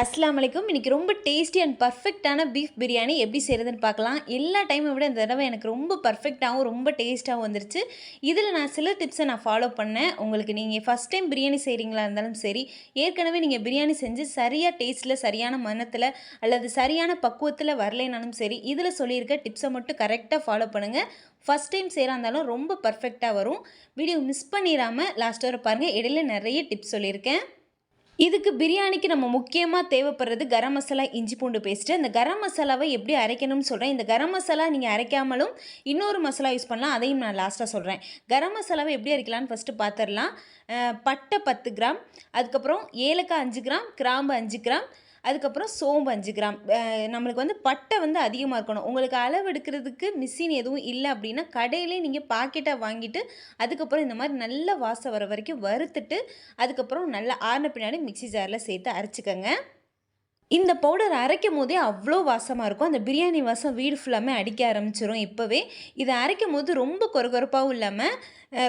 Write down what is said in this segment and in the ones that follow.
அஸ்லாம் வலைக்கும் இன்றைக்கி ரொம்ப டேஸ்டி அண்ட் பர்ஃபெக்டான பீஃப் பிரியாணி எப்படி செய்கிறதுன்னு பார்க்கலாம். எல்லா டைமை விட இந்த தடவை எனக்கு ரொம்ப பர்ஃபெக்டாகவும் ரொம்ப டேஸ்ட்டாகவும் வந்துருச்சு. இதில் நான் சில டிப்ஸை நான் ஃபாலோ பண்ணேன். உங்களுக்கு நீங்கள் ஃபஸ்ட் டைம் பிரியாணி செய்கிறீங்களா இருந்தாலும் சரி ஏற்கனவே நீங்கள் பிரியாணி செஞ்சு சரியாக டேஸ்ட்டில் சரியான மனத்தில் அல்லது சரியான பக்குவத்தில் வரலைனாலும் சரி இதில் சொல்லியிருக்க டிப்ஸை மட்டும் கரெக்டாக ஃபாலோ பண்ணுங்கள் ஃபஸ்ட் டைம் செய்கிறா இருந்தாலும் ரொம்ப பர்ஃபெக்டாக வரும். வீடியோ மிஸ் பண்ணிடாமல் லாஸ்ட் வரை பாருங்கள் இடையில நிறைய டிப்ஸ் சொல்லியிருக்கேன். இதுக்கு பிரியாணிக்கு நம்ம முக்கியமாக தேவைப்படுறது கரம் மசாலா இஞ்சி பூண்டு பேஸ்ட்டு இந்த கரம் மசாலாவை எப்படி அரைக்கணும்னு சொல்கிறேன் இந்த கரம் மசாலா நீங்கள் அரைக்காமலும் இன்னொரு மசாலா யூஸ் பண்ணலாம். அதையும் நான் லாஸ்ட்டாக சொல்கிறேன் கரம் மசாலாவை எப்படி அரைக்கலாம்னு ஃபஸ்ட்டு பார்த்துடலாம் பட்டை பத்து கிராம் அதுக்கப்புறம் ஏலக்காய் அஞ்சு கிராம் கிராம்பு அஞ்சு கிராம் அதுக்கப்புறம் சோம்பு அஞ்சு கிராம். நம்மளுக்கு வந்து பட்டை வந்து அதிகமாக இருக்கணும். உங்களுக்கு அளவு எடுக்கிறதுக்கு மிஷின் எதுவும் இல்லை அப்படின்னா கடையிலே நீங்கள் பாக்கெட்டாக வாங்கிட்டு அதுக்கப்புறம் இந்த மாதிரி நல்ல வாசம் வர வரைக்கும் வறுத்துட்டு அதுக்கப்புறம் நல்லா ஆறின பின்னாடி மிக்ஸி ஜாரில் சேர்த்து அரைச்சிக்கோங்க. இந்த பவுடர் அரைக்கும் போதே அவ்வளோ வாசமாக இருக்கும். அந்த பிரியாணி வாசம் வீடு ஃபுல்லாமே அடிக்க ஆரம்பிச்சிரும் இப்போவே. இதை அரைக்கும் போது ரொம்ப கொரகொரப்பாகவும் இல்லாமல்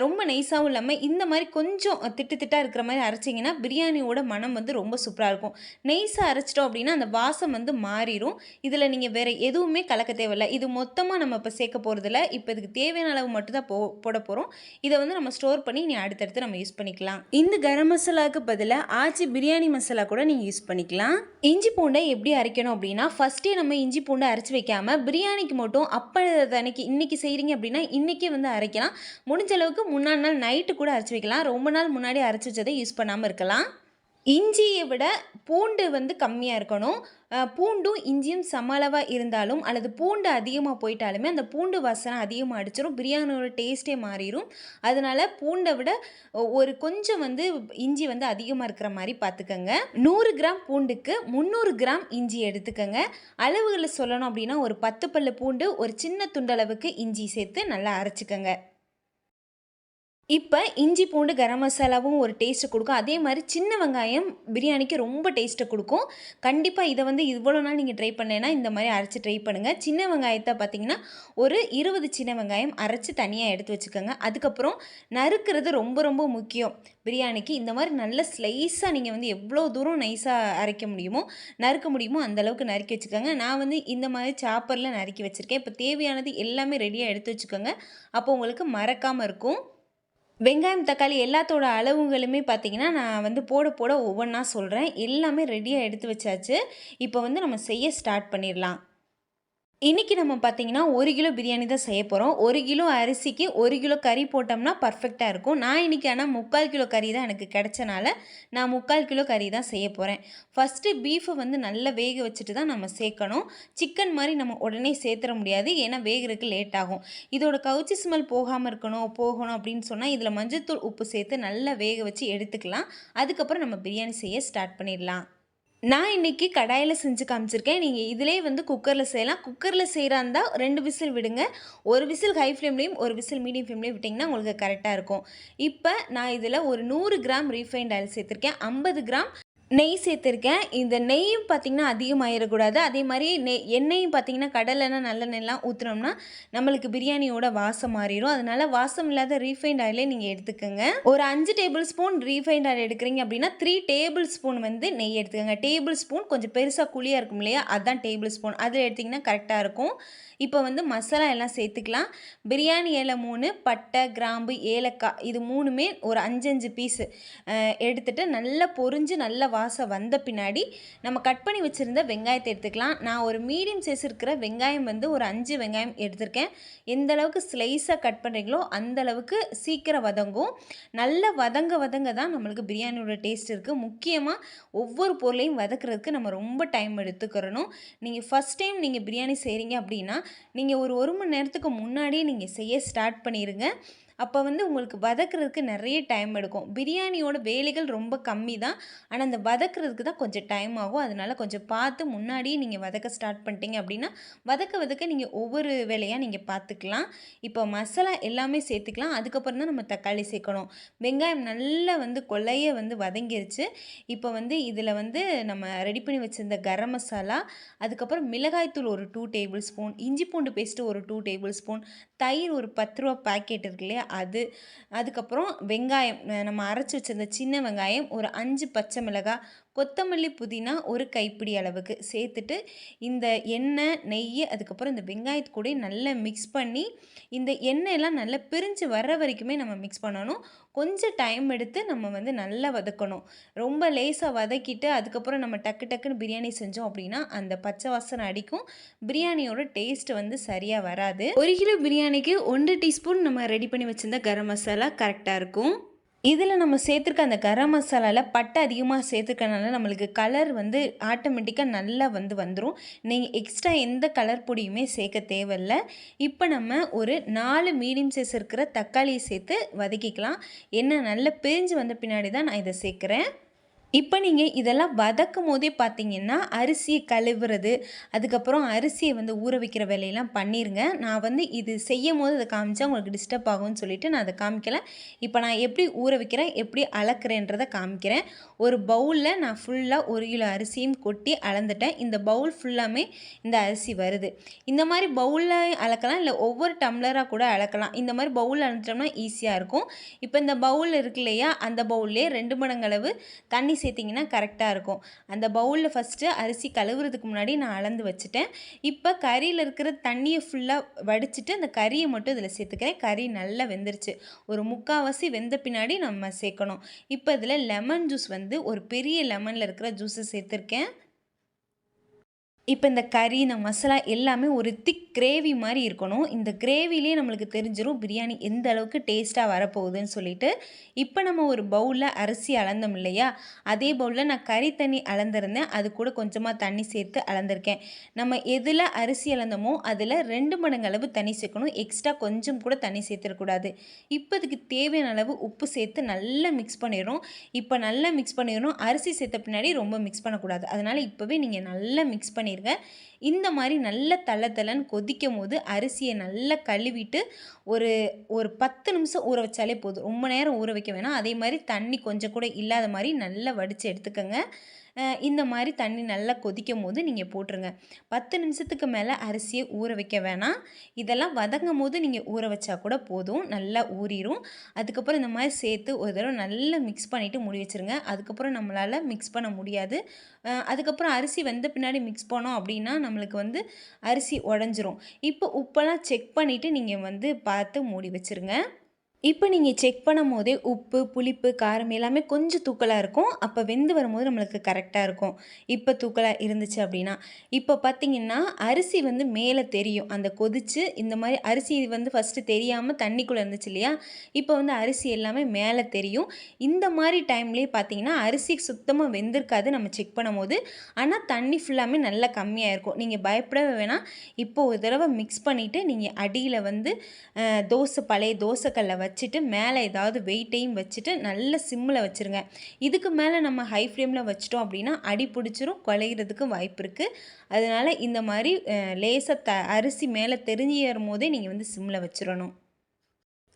ரொம்ப நைஸாகவும் இல்லாமல் இந்த மாதிரி கொஞ்சம் திட்டு திட்டாக இருக்கிற மாதிரி அரைச்சிங்கன்னா பிரியாணியோட மனம் வந்து ரொம்ப சூப்பராக இருக்கும். நெய்ஸாக அரைச்சிட்டோம் அப்படின்னா அந்த வாசம் வந்து மாறிடும் இதில் நீங்கள் வேறு எதுவுமே கலக்க தேவையில்ல. இது மொத்தமாக நம்ம இப்போ சேர்க்க போகிறதில்ல இப்போ இதுக்கு தேவையான அளவு மட்டும்தான் போ போட போகிறோம் இதை வந்து நம்ம ஸ்டோர் பண்ணி நீ அடுத்தடுத்து நம்ம யூஸ் பண்ணிக்கலாம். இந்த கரம் மசாலாவுக்கு பதிலாக ஆச்சி பிரியாணி மசாலா கூட நீங்கள் யூஸ் பண்ணிக்கலாம். இஞ்சி பூண்டை எப்படி அரைக்கணும் அப்படின்னா ஃபஸ்ட்டே நம்ம இஞ்சி பூண்டை அரைச்சி வைக்காம பிரியாணிக்கு மட்டும் அப்போ அன்னைக்கு இன்றைக்கி செய்கிறீங்க அப்படின்னா இன்றைக்கே வந்து அரைக்கலாம். முடிஞ்ச அளவுக்கு முன்னாடி நாள் நைட்டு கூட அரைச்சி வைக்கலாம். ரொம்ப நாள் முன்னாடி அரைச்சி வச்சதை யூஸ் பண்ணாமல் இருக்கலாம். இஞ்சியை விட பூண்டு வந்து கம்மியாக இருக்கணும். பூண்டும் இஞ்சியும் சம அளவாக இருந்தாலும் அல்லது பூண்டு அதிகமாக போயிட்டாலுமே அந்த பூண்டு வாசனை அதிகமாக அடிச்சிடும் பிரியாணியோட டேஸ்ட்டே மாறிடும் அதனால் பூண்டை விட ஒரு கொஞ்சம் வந்து இஞ்சி வந்து அதிகமாக இருக்கிற மாதிரி பார்த்துக்கோங்க நூறு கிராம் பூண்டுக்கு முந்நூறு கிராம் இஞ்சி எடுத்துக்கோங்க. அளவுகளை சொல்லணும் அப்படின்னா ஒரு பத்து பல்லு பூண்டு ஒரு சின்ன துண்டளவுக்கு இஞ்சி சேர்த்து நல்லா அரைச்சிக்கோங்க. இப்போ இஞ்சி பூண்டு கரம் மசாலாவும் ஒரு டேஸ்ட்டு கொடுக்கும். அதே மாதிரி சின்ன வெங்காயம் பிரியாணிக்கு ரொம்ப டேஸ்ட்டை கொடுக்கும். கண்டிப்பாக இதை வந்து இவ்வளோ நாள் நீங்கள் ட்ரை பண்ணலைன்னா இந்த மாதிரி அரைச்சி ட்ரை பண்ணுங்கள் சின்ன வெங்காயத்தை பார்த்தீங்கன்னா ஒரு இருபது சின்ன வெங்காயம் அரைச்சி தனியாக எடுத்து வச்சுக்கோங்க. அதுக்கப்புறம் நறுக்கிறது ரொம்ப ரொம்ப முக்கியம். பிரியாணிக்கு இந்த மாதிரி நல்ல ஸ்லைஸாக நீங்கள் வந்து எவ்வளோ தூரம் நைஸாக அரைக்க முடியுமோ நறுக்க முடியுமோ அந்தளவுக்கு நறுக்கி வச்சுக்கோங்க. நான் வந்து இந்த மாதிரி சாப்பரில் நறுக்கி வச்சுருக்கேன். இப்போ தேவையானது எல்லாமே ரெடியாக எடுத்து வச்சுக்கோங்க. அப்போ உங்களுக்கு மறக்காமல் இருக்கும். வெங்காயம் தக்காளி எல்லாத்தோட அளவுகளுமே பார்த்திங்கன்னா நான் வந்து போட போட ஒவ்வொன்றா சொல்கிறேன் எல்லாமே ரெடியாக எடுத்து வச்சாச்சு. இப்போ வந்து நம்ம செய்ய ஸ்டார்ட் பண்ணிடலாம். இன்றைக்கி நம்ம பார்த்தீங்கன்னா ஒரு கிலோ பிரியாணி தான் செய்ய போகிறோம் ஒரு கிலோ அரிசிக்கு ஒரு கிலோ கறி போட்டோம்னா பர்ஃபெக்டாக இருக்கும். நான் இன்றைக்கி ஆனால் முக்கால் கிலோ கறி தான் எனக்கு கிடைச்சனால நான் முக்கால் கிலோ கறி தான் செய்ய போகிறேன் ஃபஸ்ட்டு பீஃபை வந்து நல்லா வேக வச்சுட்டு தான் நம்ம சேர்க்கணும். சிக்கன் மாதிரி நம்ம உடனே சேர்த்துற முடியாது. ஏன்னா வேகிறதுக்கு லேட் ஆகும். இதோட கவுச்சி ஸ்மெல் போகாமல் இருக்கணும் போகணும் அப்படின்னு சொன்னால் இதில் மஞ்சத்தூள் உப்பு சேர்த்து நல்லா வேக வச்சு எடுத்துக்கலாம். அதுக்கப்புறம் நம்ம பிரியாணி செய்ய ஸ்டார்ட் பண்ணிடலாம். நான் இன்றைக்கி கடாயில் செஞ்சு காமிச்சிருக்கேன். நீங்கள் இதிலே வந்து குக்கரில் செய்யலாம். குக்கரில் செய்கிறா இருந்தால் ரெண்டு விசில் விடுங்க. ஒரு விசில் ஹை ஃப்ளேம்லேயும் ஒரு விசில் மீடியம் ஃப்ளேம்லேயும் விட்டிங்கன்னா உங்களுக்கு கரெக்டாக இருக்கும். இப்போ நான் இதில் ஒரு நூறு கிராம் ரீஃபைண்ட் ஆயில் சேர்த்துருக்கேன். ஐம்பது கிராம் நெய் சேர்த்துருக்கேன். இந்த நெய்யும் பார்த்திங்கன்னா அதிகமாகிடக்கூடாது அதே மாதிரி நெய் எண்ணெயும் பார்த்திங்கன்னா கடலெண்ணெய் நல்லெண்ணெய்லாம் ஊற்றுனோம்னா நம்மளுக்கு பிரியாணியோட வாசம் மாறிடும் அதனால் வாசம் இல்லாத ரீஃபைண்ட் ஆயிலே நீங்கள் எடுத்துக்கோங்க. ஒரு அஞ்சு டேபிள் ஸ்பூன் ரீஃபைண்ட் ஆயில் எடுக்கிறீங்க அப்படின்னா த்ரீ டேபிள் ஸ்பூன் வந்து நெய் எடுத்துக்கோங்க. டேபிள் ஸ்பூன் கொஞ்சம் பெருசாக குழியாக இருக்கும் இல்லையா? அதுதான் டேபிள் ஸ்பூன் அதில் எடுத்திங்கன்னா கரெக்டாக இருக்கும். இப்போ வந்து மசாலா எல்லாம் சேர்த்துக்கலாம். பிரியாணி இலை மூணு பட்டை கிராம்பு ஏலக்காய் இது மூணுமே ஒரு அஞ்சஞ்சு பீஸு எடுத்துகிட்டு நல்லா பொரிஞ்சு நல்லா வாசம் வந்த பின்னாடி நம்ம கட் பண்ணி வச்சுருந்த வெங்காயத்தை எடுத்துக்கலாம். நான் ஒரு மீடியம் சைஸ் இருக்கிற வெங்காயம் வந்து ஒரு அஞ்சு வெங்காயம் எடுத்திருக்கேன். எந்த அளவுக்கு ஸ்லைஸாக கட் பண்ணுறீங்களோ அந்த அளவுக்கு சீக்கிரம் வதங்கும். நல்ல வதங்க வதங்க தான் நம்மளுக்கு பிரியாணியோட டேஸ்ட் இருக்குது முக்கியமாக ஒவ்வொரு பொருளையும் வதக்குறதுக்கு நம்ம ரொம்ப டைம் எடுத்துக்கிறணும். நீங்கள் ஃபஸ்ட் டைம் நீங்கள் பிரியாணி செய்கிறீங்க அப்படின்னா நீங்கள் ஒரு ஒரு மணி நேரத்துக்கு முன்னாடியே நீங்கள் செய்ய ஸ்டார்ட் பண்ணிடுங்க அப்போ வந்து உங்களுக்கு வதக்குறதுக்கு நிறைய டைம் எடுக்கும். பிரியாணியோட வேலைகள் ரொம்ப கம்மி தான். ஆனால் அந்த வதக்குறதுக்கு தான் கொஞ்சம் டைம் ஆகும். அதனால கொஞ்சம் பார்த்து முன்னாடியே நீங்கள் வதக்க ஸ்டார்ட் பண்ணிட்டீங்க அப்படின்னா வதக்க வதக்க நீங்கள் ஒவ்வொரு வேலையாக நீங்கள் பார்த்துக்கலாம். இப்போ மசாலா எல்லாமே சேர்த்துக்கலாம். அதுக்கப்புறம் தான் நம்ம தக்காளி சேர்க்கணும். வெங்காயம் நல்லா வந்து கொள்ளைய வந்து வதங்கிருச்சு. இப்போ வந்து இதில் வந்து நம்ம ரெடி பண்ணி வச்சுருந்த கரம் மசாலா அதுக்கப்புறம் மிளகாய்த்தூள் ஒரு டூ டேபிள் ஸ்பூன் இஞ்சி பூண்டு பேஸ்ட்டு ஒரு டூ டேபிள் ஸ்பூன் தயிர் ஒரு பத்து ரூபா பாக்கெட் இருக்கு இல்லையா அது. அதுக்கப்புறம் வெங்காயம் நம்ம அரைச்சி வச்சிருந்த சின்ன வெங்காயம் ஒரு அஞ்சு பச்சை மிளகாய் கொத்தமல்லி புதினா ஒரு கைப்பிடி அளவுக்கு சேர்த்துட்டு இந்த எண்ணெய் நெய் அதுக்கப்புறம் இந்த வெங்காயத்து கூட நல்லா மிக்ஸ் பண்ணி இந்த எண்ணெயெல்லாம் நல்லா பிரிஞ்சு வர்ற வரைக்குமே நம்ம மிக்ஸ் பண்ணணும். கொஞ்சம் டைம் எடுத்து நம்ம வந்து நல்லா வதக்கணும். ரொம்ப லேசாக வதக்கிட்டு அதுக்கப்புறம் நம்ம டக்கு டக்குன்னு பிரியாணி செஞ்சோம் அப்படின்னா அந்த பச்சை வாசனை அடிக்கும். பிரியாணியோட டேஸ்ட் வந்து சரியாக வராது. ஒரு கிலோ பிரியாணிக்கு ஒன்று டீஸ்பூன் நம்ம ரெடி பண்ணி வச்சுருந்த கரம் மசாலா கரெக்டாக இருக்கும். இதில் நம்ம சேர்த்துருக்க அந்த கரம் மசாலாவில் பட்டை அதிகமாக சேர்த்துருக்கனால நம்மளுக்கு கலர் வந்து ஆட்டோமேட்டிக்காக நல்லா வந்து வந்துடும் நீங்கள் எக்ஸ்ட்ரா எந்த கலர் பொடியுமே சேர்க்க தேவையில்ல. இப்போ நம்ம ஒரு நாலு மீடியம் சைஸ் இருக்கிற தக்காளியை சேர்த்து வதக்கிக்கலாம். என்ன நல்லா பிரிஞ்சு வந்த பின்னாடி தான் நான் இதை சேர்க்குறேன். இப்போ நீங்கள் இதெல்லாம் வதக்கும் போதே பார்த்தீங்கன்னா அரிசியை கழுவுறது அதுக்கப்புறம் அரிசியை வந்து ஊற வைக்கிற வேலையெல்லாம் பண்ணிடுங்க நான் வந்து இது செய்யும் போது அதை காமிச்சா உங்களுக்கு டிஸ்டர்ப் ஆகும்னு சொல்லிட்டு நான் அதை காமிக்கல. இப்போ நான் எப்படி ஊற வைக்கிறேன் எப்படி அளக்குறேன்றதை காமிக்கிறேன். ஒரு பவுலில் நான் ஃபுல்லாக ஒரு கிலோ அரிசியும் கொட்டி அளந்துட்டேன். இந்த பவுல் ஃபுல்லாமே இந்த அரிசி வருது. இந்த மாதிரி பவுலில் அளக்கலாம் இல்லை ஒவ்வொரு டம்ளராக கூட அளக்கலாம். இந்த மாதிரி பவுலில் அளந்துட்டோம்னா ஈஸியாக இருக்கும். இப்போ இந்த பவுல் இருக்கு இல்லையா அந்த பவுல்லே ரெண்டு மடங்களவு தண்ணி சேர்த்திங்கன்னா கரெக்டாக இருக்கும். அந்த பவுலில் ஃபஸ்ட்டு அரிசி கழுவுறதுக்கு முன்னாடி நான் அளந்து வச்சுட்டேன். இப்போ கறியில் இருக்கிற தண்ணியை ஃபுல்லாக வடிச்சிட்டு அந்த கறியை மட்டும் இதில் சேர்த்துக்கிறேன். கறி நல்லா வெந்துருச்சு. ஒரு முக்கால்வாசி வெந்த பின்னாடி நம்ம சேர்க்கணும். இப்போ இதில் லெமன் ஜூஸ் வந்து ஒரு பெரிய லெமனில் இருக்கிற ஜூஸை சேர்த்துருக்கேன். இப்போ இந்த கறி இந்த மசாலா எல்லாமே ஒரு திக் கிரேவி மாதிரி இருக்கணும். இந்த கிரேவிலே நம்மளுக்கு தெரிஞ்சிடும் பிரியாணி எந்த அளவுக்கு டேஸ்ட்டாக வரப்போகுதுன்னு சொல்லிட்டு. இப்போ நம்ம ஒரு பவுலில் அரிசி அளந்தோம் இல்லையா? அதே பவுலில் நான் கறி தண்ணி அளந்திருந்தேன். அது கூட கொஞ்சமாக தண்ணி சேர்த்து அளந்திருக்கேன். நம்ம எதில் அரிசி அளந்தோமோ அதில் ரெண்டு மடங்கு அளவு தண்ணி சேர்க்கணும். எக்ஸ்ட்ரா கொஞ்சம் கூட தண்ணி சேர்த்துடக்கூடாது. இப்போ அதுக்கு தேவையான அளவு உப்பு சேர்த்து நல்லா மிக்ஸ் பண்ணிடணும் இப்போ நல்லா மிக்ஸ் பண்ணிடணும். அரிசி சேர்த்த பின்னாடி ரொம்ப மிக்ஸ் பண்ணக்கூடாது. அதனால் இப்போவே நீங்கள் நல்லா மிக்ஸ் பண்ணி பண்ணிடுவேன் இந்த மாதிரி நல்ல தள்ள கொதிக்கும் போது அரிசியை நல்லா கழுவிட்டு ஒரு ஒரு பத்து நிமிஷம் ஊற வச்சாலே போதும். ரொம்ப நேரம் ஊற வைக்க வேணாம். அதே மாதிரி தண்ணி கொஞ்சம் கூட இல்லாத மாதிரி நல்லா வடித்து எடுத்துக்கோங்க. இந்த மாதிரி தண்ணி நல்லா கொதிக்கும் போது நீங்கள் போட்டுருங்க. பத்து நிமிஷத்துக்கு மேலே அரிசியை ஊற வைக்க வேணாம். இதெல்லாம் வதங்கும் போது நீங்கள் ஊற வச்சா கூட போதும். நல்லா ஊறிடும் அதுக்கப்புறம் இந்த மாதிரி சேர்த்து ஒரு தடவை நல்லா மிக்ஸ் பண்ணிவிட்டு முடி வச்சுருங்க. அதுக்கப்புறம் நம்மளால் மிக்ஸ் பண்ண முடியாது. அதுக்கப்புறம் அரிசி வந்த பின்னாடி மிக்ஸ் பண்ணோம் அப்படின்னா நம்மளுக்கு வந்து அரிசி உடஞ்சிரும். இப்போ உப்பெல்லாம் செக் பண்ணிவிட்டு நீங்கள் வந்து பார்த்து மூடி வச்சுருங்க. இப்போ நீங்கள் செக் பண்ணும் போதே உப்பு புளிப்பு காரம் எல்லாமே கொஞ்சம் தூக்கலாக இருக்கும். அப்போ வெந்து வரும்போது நம்மளுக்கு கரெக்டாக இருக்கும். இப்போ தூக்கலாக இருந்துச்சு அப்படின்னா இப்போ பார்த்திங்கன்னா அரிசி வந்து மேலே தெரியும். அந்த கொதித்து இந்த மாதிரி அரிசி வந்து ஃபஸ்ட்டு தெரியாமல் தண்ணிக்குள்ளே இருந்துச்சு இல்லையா? இப்போ வந்து அரிசி எல்லாமே மேலே தெரியும். இந்த மாதிரி டைம்லேயே பார்த்தீங்கன்னா அரிசி சுத்தமாக வெந்திருக்காது நம்ம செக் பண்ணும் போது ஆனால் தண்ணி ஃபுல்லாமே நல்லா கம்மியாக இருக்கும். நீங்கள் பயப்படவே வேணாம். இப்போ ஒரு தடவை மிக்ஸ் பண்ணிவிட்டு நீங்கள் அடியில் வந்து தோசை பழைய தோசைக்கல்லை வச்சுட்டு மேலே ஏதாவது வெயிட்டையும் வச்சுட்டு நல்ல சிம்மில் வச்சுருங்க. இதுக்கு மேலே நம்ம ஹை ஃப்ளேமில் வச்சிட்டோம் அப்படின்னா அடி பிடிச்சிரும் குலைகிறதுக்கு வாய்ப்பு இருக்குது அதனால் இந்த மாதிரி லேசாக த அரிசி மேலே தெரிஞ்சு ஏறும் போதே நீங்கள் வந்து சிம்மில் வச்சிடணும்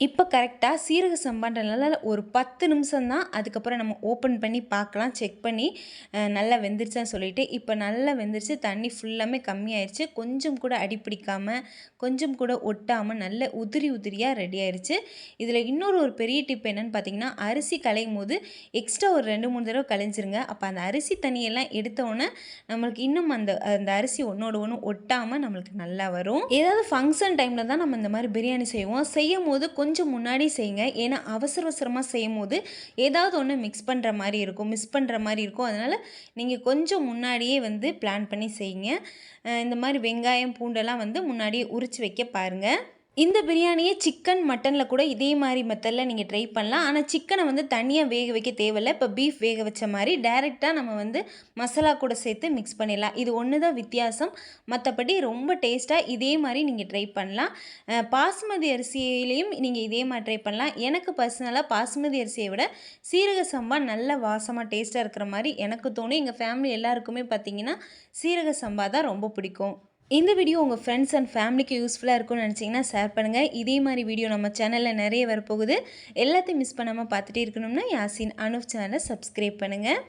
இப்போ கரெக்டாக சீரக சம்பான்றனால ஒரு பத்து நிமிஷம் தான் அதுக்கப்புறம் நம்ம ஓப்பன் பண்ணி பார்க்கலாம் செக் பண்ணி நல்லா வெந்துருச்சான்னு சொல்லிட்டு இப்போ நல்லா வெந்துருச்சு தண்ணி ஃபுல்லாமே கம்மியாயிருச்சு கொஞ்சம் கூட அடி பிடிக்காமல் கொஞ்சம் கூட ஒட்டாமல் நல்ல உதிரி உதிரியாக ரெடி ஆயிடுச்சு இதில் இன்னொரு ஒரு பெரிய டிப் என்னென்னு பார்த்தீங்கன்னா அரிசி களையும் போது எக்ஸ்ட்ரா ஒரு ரெண்டு மூணு தடவை களைஞ்சிருங்க. அப்போ அந்த அரிசி தண்ணியெல்லாம் எடுத்தோடனே நம்மளுக்கு இன்னும் அந்த அந்த அரிசி ஒன்றோட ஒன்று ஒட்டாமல் நம்மளுக்கு நல்லா வரும். ஏதாவது ஃபங்க்ஷன் டைமில் தான் நம்ம இந்த மாதிரி பிரியாணி செய்வோம். செய்யும் போது கொஞ்சம் முன்னாடி செய்யுங்க ஏன்னா அவசர அவசரமாக செய்யும் போது ஏதாவது ஒன்று மிக்ஸ் பண்ணுற மாதிரி இருக்கும் மிஸ் பண்ணுற மாதிரி இருக்கும். அதனால் நீங்கள் கொஞ்சம் முன்னாடியே வந்து பிளான் பண்ணி செய்யுங்க. இந்த மாதிரி வெங்காயம் பூண்டெல்லாம் வந்து முன்னாடியே உரித்து வைக்க பாருங்கள் இந்த பிரியாணியை சிக்கன் மட்டனில் கூட இதே மாதிரி மெத்தடில் நீங்கள் ட்ரை பண்ணலாம். ஆனால் சிக்கனை வந்து தனியாக வேக வைக்க தேவையில்லை. இப்போ பீஃப் வேக வச்ச மாதிரி டைரெக்டாக நம்ம வந்து மசாலா கூட சேர்த்து மிக்ஸ் பண்ணிடலாம். இது ஒன்று தான் வித்தியாசம். மற்றபடி ரொம்ப டேஸ்ட்டாக இதே மாதிரி நீங்கள் ட்ரை பண்ணலாம். பாசுமதி அரிசியிலையும் நீங்கள் இதே மாதிரி ட்ரை பண்ணலாம். எனக்கு பர்சனலாக பாசுமதி அரிசியை விட சீரக சம்பா நல்ல வாசமாக டேஸ்ட்டாக இருக்கிற மாதிரி எனக்கு தோணும். எங்கள் ஃபேமிலி எல்லாருக்குமே பார்த்திங்கன்னா சீரக சம்பா தான் ரொம்ப பிடிக்கும். இந்த வீடியோ உங்கள் ஃப்ரெண்ட்ஸ் அண்ட் ஃபேமிலிக்கு யூஸ்ஃபுல்லாக இருக்கும்னு நினச்சிங்கன்னா ஷேர் பண்ணுங்கள் இதே மாதிரி வீடியோ நம்ம சேனலில் நிறைய வரப்போகுது. எல்லாத்தையும் மிஸ் பண்ணாமல் பார்த்துட்டே இருக்கணும்னா யாசின் அனுப் சேனலை சப்ஸ்கிரைப் பண்ணுங்கள்